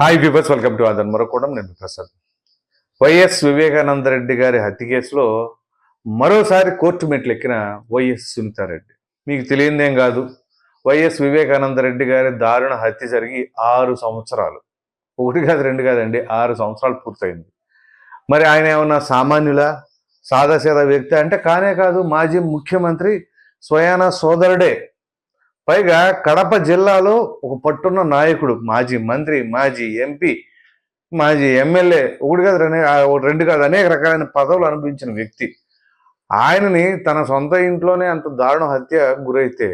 Hi viewers welcome to అదన్ మరొకూడం నేను ప్రసాద్. వైఎస్ వివేకానంద రెడ్డి గారి హత్య కేసులో మరోసారి కోర్టు మెట్లు ఎక్కిన వైఎస్ సునీతారెడ్డి మీకు తెలియదేం కాదు. వైఎస్ వివేకానంద రెడ్డి గారి దారుణ హత్య జరిగి ఆరు సంవత్సరాలు. ఒకటి కాదు రెండు కాదండి ఆరు సంవత్సరాలు పూర్తయింది. మరి ఆయన ఏమన్నా సామాన్యుల సాదాసీదా వ్యక్తి అంటే కానే కాదు మాజీ ముఖ్యమంత్రి స్వయాన సోదరుడే పైగా కడప జిల్లాలో ఒక పట్టున్న నాయకుడు మాజీ మంత్రి మాజీ ఎంపీ మాజీ ఎమ్మెల్యే ఒకటి కాదు రెండు రెండు కాదు అనేక రకాలైన పదవులు అనుభవించిన వ్యక్తి. ఆయనని తన సొంత ఇంట్లోనే అంత దారుణ హత్య గురైతే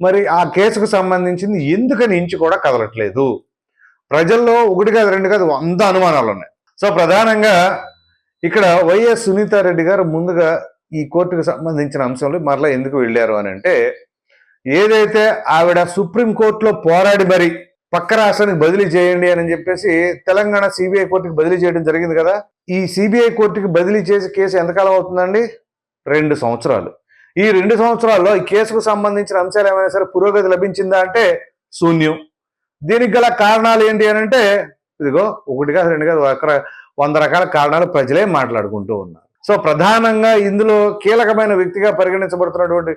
మరి ఆ కేసుకు సంబంధించింది ఎందుకని ఇంచు కూడా కదలట్లేదు? ప్రజల్లో ఒకటి కాదు రెండు కాదు వంద అనుమానాలు ఉన్నాయి. సో ప్రధానంగా ఇక్కడ వైఎస్ సునీతారెడ్డి గారు ముందుగా ఈ కోర్టుకు సంబంధించిన అంశంలో మరలా ఎందుకు వెళ్ళారు అని అంటే ఏదైతే ఆవిడ సుప్రీంకోర్టులో పోరాడి మరి పక్క రాష్ట్రానికి బదిలీ చేయండి అని చెప్పేసి తెలంగాణ సిబిఐ కోర్టుకి బదిలీ చేయడం జరిగింది కదా ఈ సిబిఐ కోర్టుకి బదిలీ చేసి కేసు ఎంతకాలం అవుతుందండి? రెండు సంవత్సరాలు. ఈ రెండు సంవత్సరాల్లో ఈ కేసుకు సంబంధించిన అంశాలు ఏమైనా సరే పురోగతి లభించిందా అంటే శూన్యం. దీనికి గల కారణాలు ఏంటి అని అంటే ఇదిగో ఒకటి కాదు రెండు కాదు ఒక వంద రకాల కారణాలు ప్రజలే మాట్లాడుకుంటూ ఉన్నారు. సో ప్రధానంగా ఇందులో కీలకమైన వ్యక్తిగా పరిగణించబడుతున్నటువంటి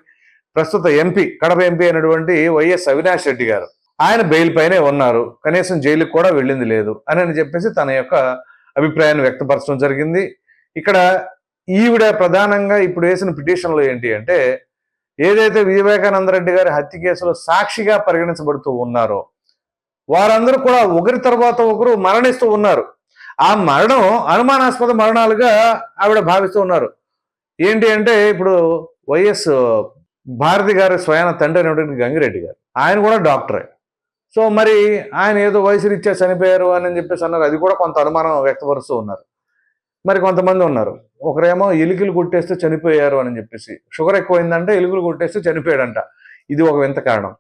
ప్రస్తుత ఎంపీ కడప ఎంపీ అయినటువంటి వైఎస్ అవినాష్ రెడ్డి గారు. ఆయన బెయిల్ పైనే ఉన్నారు. కనీసం జైలుకి కూడా వెళ్ళింది లేదు అని అని చెప్పేసి తన యొక్క అభిప్రాయాన్ని వ్యక్తపరచడం జరిగింది. ఇక్కడ ఈవిడ ప్రధానంగా ఇప్పుడు వేసిన పిటిషన్లు ఏంటి అంటే ఏదైతే వివేకానంద రెడ్డి గారి హత్య కేసులో సాక్షిగా పరిగణించబడుతూ ఉన్నారో వారందరూ కూడా ఒకరి తర్వాత ఒకరు మరణిస్తూ ఉన్నారు. ఆ మరణం అనుమానాస్పద మరణాలుగా ఆవిడ భావిస్తూ ఉన్నారు. ఏంటి అంటే ఇప్పుడు వైఎస్ భారతి గారి స్వయాన తండ్రి అయినటువంటి గంగిరెడ్డి గారు. ఆయన కూడా డాక్టరే. సో మరి ఆయన ఏదో వయసు రీత్యా చనిపోయారు అని చెప్పేసి అన్నారు. అది కూడా కొంత అనుమానం వ్యక్తపరుస్తూ ఉన్నారు. మరి కొంతమంది ఉన్నారు. ఒకరేమో ఎలుకలు కొట్టేస్తే చనిపోయారు అని చెప్పేసి. షుగర్ ఎక్కువైందంటే ఎలుకలు కొట్టేస్తే చనిపోయాడంట. ఇది ఒక వింత కారణం.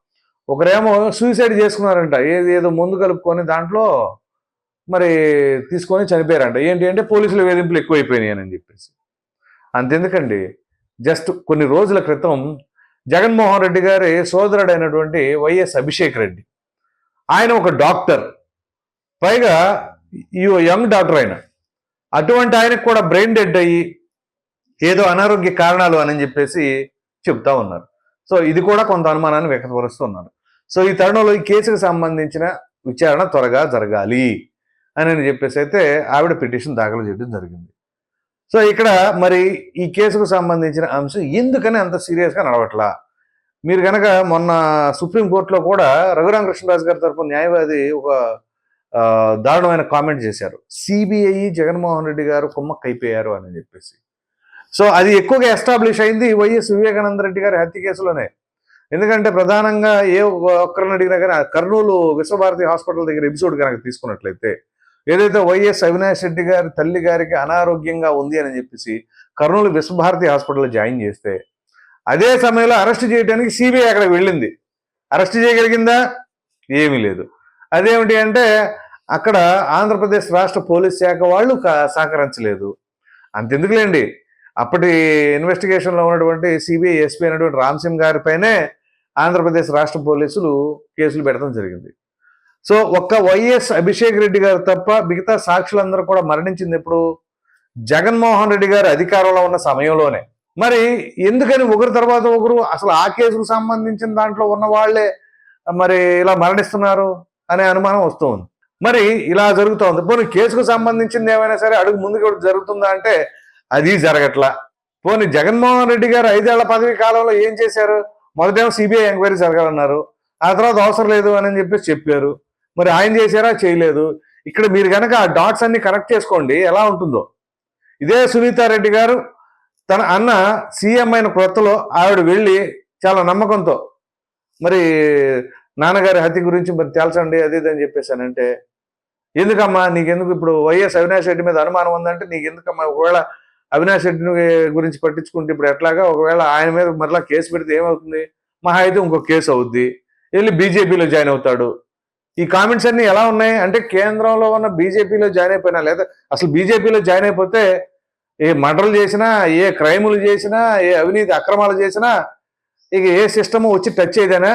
ఒకరేమో సూసైడ్ చేసుకున్నారంట. ఏది ఏదో ముందు కలుపుకొని దాంట్లో మరి తీసుకొని చనిపోయారంట. ఏంటి అంటే పోలీసుల వేధింపులు ఎక్కువైపోయినాయి అని చెప్పేసి. అంతెందుకండి? జస్ట్ కొన్ని రోజుల క్రితం జగన్మోహన్ రెడ్డి గారి సోదరుడైనటువంటి వైఎస్ అభిషేక్ రెడ్డి. ఆయన ఒక డాక్టర్. పైగా ఈ యంగ్ డాక్టర్ ఆయన. అటువంటి ఆయనకు కూడా బ్రెయిన్ డెడ్ అయ్యి ఏదో అనారోగ్య కారణాలు అని చెప్పేసి చెప్తా ఉన్నారు. సో ఇది కూడా కొంత అనుమానాన్ని వ్యక్తపరుస్తున్నారు. సో ఈ తరుణంలో ఈ కేసుకు సంబంధించిన విచారణ త్వరగా జరగాలి అని అని చెప్పేసి అయితే ఆవిడ పిటిషన్ దాఖలు చేయడం జరిగింది. సో ఇక్కడ మరి ఈ కేసుకు సంబంధించిన అంశం ఎందుకని అంత సీరియస్గా నడవట్లా? మీరు కనుక మొన్న సుప్రీంకోర్టులో కూడా రఘురామకృష్ణరాజు గారి తరపు న్యాయవాది ఒక దారుణమైన కామెంట్ చేశారు. సిబిఐ జగన్మోహన్ రెడ్డి గారు కుమ్మక్క అయిపోయారు అని చెప్పేసి. సో అది ఎక్కువగా ఎస్టాబ్లిష్ అయింది వైఎస్ వివేకానంద రెడ్డి గారి హత్య కేసులోనే. ఎందుకంటే ప్రధానంగా ఏ ఒక్కరిని అడిగినా కానీ కర్నూలు విశ్వభారతి హాస్పిటల్ దగ్గర ఎపిసోడ్ కనుక తీసుకున్నట్లయితే ఏదైతే వైఎస్ అవినాష్ రెడ్డి గారి తల్లి గారికి అనారోగ్యంగా ఉంది అని చెప్పేసి కర్నూలు విశ్వభారతి హాస్పిటల్లో జాయిన్ చేస్తే అదే సమయంలో అరెస్ట్ చేయడానికి సిబిఐ అక్కడ వెళ్ళింది. అరెస్ట్ చేయగలిగిందా? ఏమీ లేదు. అదేమిటి అంటే అక్కడ ఆంధ్రప్రదేశ్ రాష్ట్ర పోలీస్ శాఖ వాళ్ళు కా- సహకరించలేదు. అంతెందుకులేండి. అప్పటి ఇన్వెస్టిగేషన్లో ఉన్నటువంటి సిబిఐ ఎస్పీ అయినటువంటి రామ్ సింగ్ గారిపైనే ఆంధ్రప్రదేశ్ రాష్ట్ర పోలీసులు కేసులు పెడతాం జరిగింది. సో ఒక్క వైఎస్ అభిషేక్ రెడ్డి గారు తప్ప మిగతా సాక్షులందరూ కూడా మరణించింది ఎప్పుడు? జగన్మోహన్ రెడ్డి గారు అధికారంలో ఉన్న సమయంలోనే. మరి ఎందుకని ఒకరి తర్వాత ఒకరు అసలు ఆ కేసుకు సంబంధించిన దాంట్లో ఉన్న వాళ్ళే మరి ఇలా మరణిస్తున్నారు అనే అనుమానం వస్తుంది. మరి ఇలా జరుగుతోంది. పోనీ కేసుకు సంబంధించింది ఏమైనా సరే అడుగు ముందుకు జరుగుతుందా అంటే అది జరగట్లా. పోనీ జగన్మోహన్ రెడ్డి గారు ఐదేళ్ళ పదవి కాలంలో ఏం చేశారు? మొదటేమో సిబిఐ ఎంక్వైరీ జరగాలన్నారు. ఆ తర్వాత అవసరం లేదు అని చెప్పేసి చెప్పారు. మరి ఆయన చేశారా? చేయలేదు. ఇక్కడ మీరు కనుక ఆ డాట్స్ అన్ని కనెక్ట్ చేసుకోండి ఎలా ఉంటుందో. ఇదే సునీతారెడ్డి గారు తన అన్న సీఎం అయిన కొత్తలో ఆవిడ వెళ్ళి చాలా నమ్మకంతో మరి నాన్నగారి హత్య గురించి మరి తేల్చండి అది ఇది అని చెప్పేసానంటే ఎందుకమ్మా నీకెందుకు ఇప్పుడు వైఎస్ అవినాష్ రెడ్డి మీద అనుమానం ఉందంటే నీకు ఎందుకమ్మా ఒకవేళ అవినాష్ రెడ్డిని గురించి పట్టించుకుంటే ఇప్పుడు ఎట్లాగా? ఒకవేళ ఆయన మీద మరలా కేసు పెడితే ఏమవుతుంది? మహా అయితే ఇంకో కేసు అవుద్ది. వెళ్ళి బీజేపీలో జాయిన్ అవుతాడు. ఈ కామెంట్స్ అన్ని ఎలా ఉన్నాయి? అంటే కేంద్రంలో ఉన్న బీజేపీలో జాయిన్ అయిపోయినా లేదా అసలు బీజేపీలో జాయిన్ అయిపోతే ఏ మర్డర్లు చేసినా ఏ క్రైములు చేసినా ఏ అవినీతి అక్రమాలు చేసినా ఇక ఏ సిస్టమ్ వచ్చి టచ్ చేయదేనా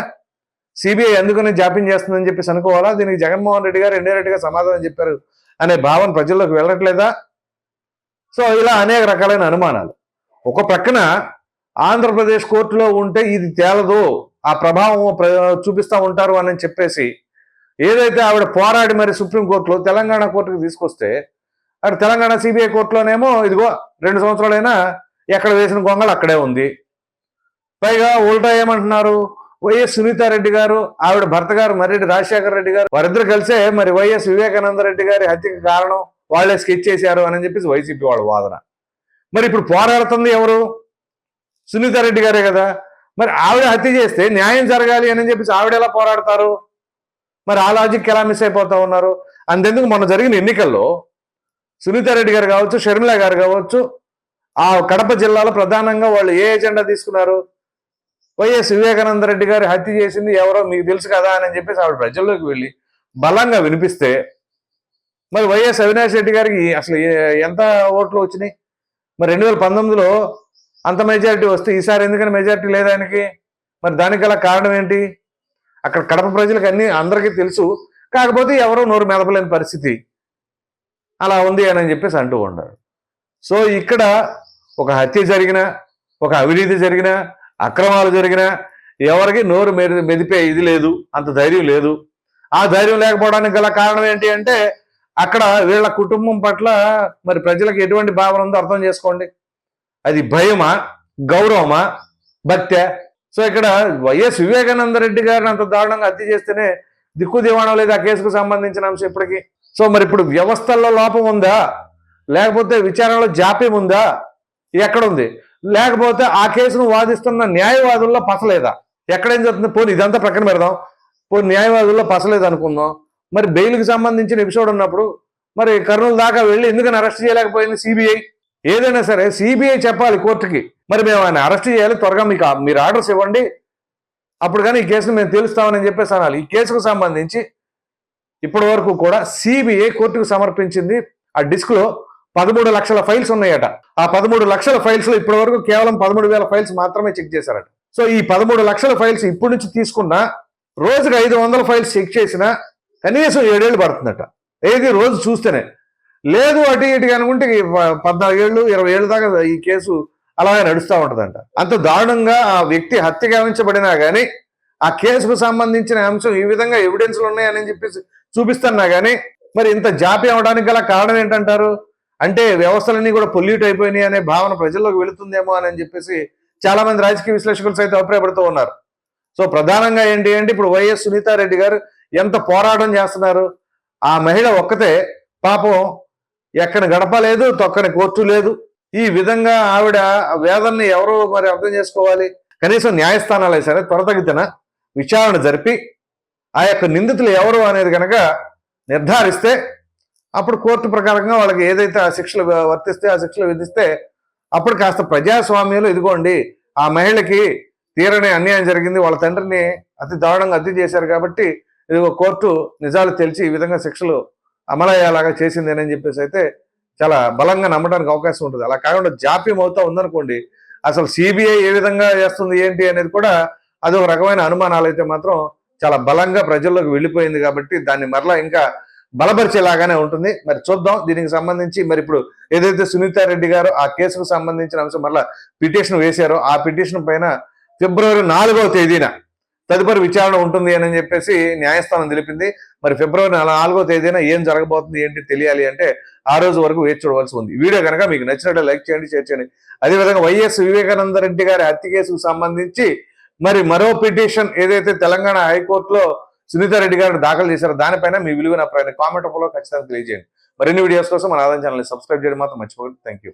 సిబిఐ ఎందుకని జాప్యం చేస్తుందని చెప్పేసి అనుకోవాలా? దీనికి జగన్మోహన్ రెడ్డి గారు ఇండైరెక్ట్గా సమాధానం చెప్పారు అనే భావన ప్రజల్లోకి వెళ్ళట్లేదా? సో ఇలా అనేక రకాలైన అనుమానాలు. ఒక ప్రక్కన ఆంధ్రప్రదేశ్ కోర్టులో ఉంటే ఇది తేలదు ఆ ప్రభావం ప్ర- చూపిస్తా ఉంటారు అని చెప్పేసి ఏదైతే ఆవిడ పోరాడి మరి సుప్రీంకోర్టులో తెలంగాణ కోర్టుకు తీసుకొస్తే అక్కడ తెలంగాణ సిబిఐ కోర్టులోనేమో ఇదిగో రెండు సంవత్సరాలైనా ఎక్కడ వేసిన గొంగళ అక్కడే ఉంది. పైగా ఉల్టా ఏమంటున్నారు? వైఎస్ సునీతారెడ్డి గారు ఆవిడ భర్త గారు మర్రెడ్డి రాజశేఖర రెడ్డి గారు వారిద్దరు కలిసే మరి వైఎస్ వివేకానంద రెడ్డి గారి హత్యకు కారణం వాళ్ళే స్కెచ్ చేశారు అని చెప్పేసి వైసీపీ వాళ్ళ వాదన. మరి ఇప్పుడు పోరాడుతుంది ఎవరు? సునీతారెడ్డి గారే కదా. మరి ఆవిడ హత్య చేస్తే న్యాయం జరగాలి అని చెప్పేసి ఆవిడ ఎలా పోరాడతారు? మరి ఆ లాజిక్ ఎలా మిస్ అయిపోతా ఉన్నారు? అంతెందుకు మొన్న జరిగిన ఎన్నికల్లో సునీతారెడ్డి గారు కావచ్చు షర్మిల గారు కావచ్చు ఆ కడప జిల్లాలో ప్రధానంగా వాళ్ళు ఏ ఎజెండా తీసుకున్నారు? వైఎస్ వివేకానంద రెడ్డి గారి హత్య చేసింది ఎవరో మీకు తెలుసు కదా అని చెప్పేసి ఆవిడ ప్రజల్లోకి వెళ్ళి బలంగా వినిపిస్తే మరి వైఎస్ అవినాష్ రెడ్డి గారికి అసలు ఎంత ఓట్లు వచ్చినాయి? మరి రెండు వేల పంతొమ్మిదిలో అంత మెజారిటీ వస్తే ఈసారి ఎందుకని మెజారిటీ లేదు ఆయనకి మరి దానికి గల కారణం ఏంటి? అక్కడ కడప ప్రజలకు అన్ని అందరికీ తెలుసు. కాకపోతే ఎవరో నోరు మెదపలేని పరిస్థితి. అలా ఉంది అని చెప్పేసి అంటూ ఉన్నారు. సో ఇక్కడ ఒక హత్య జరిగిన ఒక అవినీతి జరిగిన అక్రమాలు జరిగిన ఎవరికి నోరు మెది మెదిపే ఇది లేదు అంత ధైర్యం లేదు. ఆ ధైర్యం లేకపోవడానికి గల కారణం ఏంటి అంటే అక్కడ వీళ్ళ కుటుంబం పట్ల మరి ప్రజలకు ఎటువంటి భావన ఉందో అర్థం చేసుకోండి. అది భయమా? గౌరవమా? భక్త్యా సో ఇక్కడ వైఎస్ వివేకానంద రెడ్డి గారిని అంత దారుణంగా హత్య చేస్తేనే దిక్కు దివాణం లేదు ఆ కేసుకు సంబంధించిన అంశం ఇప్పటికీ. సో మరి ఇప్పుడు వ్యవస్థల్లో లోపం ఉందా? లేకపోతే విచారణలో జాప్యం ఉందా? ఎక్కడ ఉంది లేకపోతే ఆ కేసును వాదిస్తున్న న్యాయవాదుల్లో పసలేదా ఎక్కడేం జరుగుతుంది? పోనీ ఇదంతా ప్రక్కన పెడదాం. పోనీ న్యాయవాదుల్లో పసలేదు అనుకుందాం. మరి బెయిల్కి సంబంధించిన ఎపిసోడ్ ఉన్నప్పుడు మరి కర్నూలు దాకా వెళ్ళి ఎందుకని అరెస్ట్ చేయలేకపోయింది సిబిఐ ఏదైనా సరే సిబిఐ చెప్పాలి కోర్టుకి. మరి మేము ఆయన అరెస్ట్ చేయాలి త్వరగా మీకు మీరు ఆర్డర్స్ ఇవ్వండి. అప్పుడు కానీ ఈ కేసును మేము తెలుస్తామని చెప్పేసి అనాలి. ఈ కేసుకు సంబంధించి ఇప్పటి వరకు కూడా సిబిఐ కోర్టుకు సమర్పించింది. ఆ డిస్క్లో పదమూడు లక్షల ఫైల్స్ ఉన్నాయట. ఆ పదమూడు లక్షల ఫైల్స్లో ఇప్పటి వరకు కేవలం పదమూడు వేల ఫైల్స్ మాత్రమే చెక్ చేశారట. సో ఈ పదమూడు లక్షల ఫైల్స్ ఇప్పటి నుంచి తీసుకున్న రోజుకి ఐదు వందల ఫైల్స్ చెక్ చేసినా కనీసం ఏడేళ్ళు పడుతుందట. ఏది రోజు చూస్తేనే. లేదు అటు ఇటు అనుకుంటే ఈ ప- పద్నాలుగేళ్ళు ఇరవై ఏళ్ళు దాకా ఈ కేసు అలాగే నడుస్తూ ఉంటుందంట. అంత దారుణంగా ఆ వ్యక్తి హత్య గావించబడినా కానీ ఆ కేసుకు సంబంధించిన అంశం ఈ విధంగా ఎవిడెన్స్లు ఉన్నాయని చెప్పేసి చూపిస్తున్నా కానీ మరి ఇంత జాప్యం అవడానికి గల కారణం ఏంటంటారు? అంటే వ్యవస్థలన్నీ కూడా పొల్యూట్ అయిపోయినాయి అనే భావన ప్రజల్లోకి వెళుతుందేమో అని చెప్పేసి చాలా మంది రాజకీయ విశ్లేషకులు సైతం అభిప్రాయపడుతూ ఉన్నారు. సో ప్రధానంగా ఏంటి అంటే ఇప్పుడు వైఎస్ సునీతారెడ్డి గారు ఎంత పోరాటం చేస్తున్నారు? ఆ మహిళ ఒక్కతే పాపం ఎక్కడ గడప లేదు తొక్కని కోర్టు లేదు. ఈ విధంగా ఆవిడ వేదన్ని ఎవరు మరి అర్థం చేసుకోవాలి. కనీసం న్యాయస్థానాలు సరే త్వరతగితన విచారణ జరిపి ఆ యొక్క నిందితులు ఎవరు అనేది కనుక నిర్ధారిస్తే అప్పుడు కోర్టు ప్రకారంగా వాళ్ళకి ఏదైతే ఆ శిక్షలు వర్తిస్తే ఆ శిక్షలు విధిస్తే అప్పుడు కాస్త ప్రజాస్వామ్యంలో ఇదిగోండి ఆ మహిళకి తీరని అన్యాయం జరిగింది వాళ్ళ తండ్రిని అతి దారుణంగా హత్య చేశారు కాబట్టి ఇది కోర్టు నిజాలు తెలిసి ఈ విధంగా శిక్షలు అమలయ్యేలాగా చేసింది అని చెప్పేసి అయితే చాలా బలంగా నమ్మడానికి అవకాశం ఉంటుంది. అలా కాకుండా జాప్యం అవుతా ఉందనుకోండి అసలు సిబిఐ ఏ విధంగా చేస్తుంది ఏంటి అనేది కూడా అది ఒక రకమైన అనుమానాలు అయితే మాత్రం చాలా బలంగా ప్రజల్లోకి వెళ్ళిపోయింది కాబట్టి దాన్ని మరలా ఇంకా బలపరిచేలాగానే ఉంటుంది. మరి చూద్దాం దీనికి సంబంధించి మరి ఇప్పుడు ఏదైతే సునీతారెడ్డి గారు ఆ కేసుకు సంబంధించిన అంశం మరలా పిటిషన్ వేశారో ఆ పిటిషన్ పైన ఫిబ్రవరి నాలుగవ తేదీన తదుపరి విచారణ ఉంటుంది అని చెప్పేసి న్యాయస్థానం తెలిపింది. మరి ఫిబ్రవరి నాల- నాలుగో తేదీన ఏం జరగబోతుంది ఏంటి తెలియాలి అంటే ఆ రోజు వరకు వేచి చూడవలసి ఉంది. వీడియో కనుక మీకు నచ్చినట్టు లైక్ చేయండి షేర్ చేయండి. అదేవిధంగా వైఎస్ వివేకానంద రెడ్డి గారి హత్య కేసుకు సంబంధించి మరి మరో పిటిషన్ ఏదైతే తెలంగాణ హైకోర్టులో సునీతారెడ్డి గారిని దాఖలు చేశారో దానిపైన మీ విలువైన అభిప్రాయాన్ని కామెంట్ రూపంలో ఖచ్చితంగా తెలియజేయండి. మరిన్ని వీడియోస్ కోసం మన ఆదాయం ఛానల్ని సబ్స్క్రైబ్ చేయడం మాత్రం మర్చిపోకండి. Thank you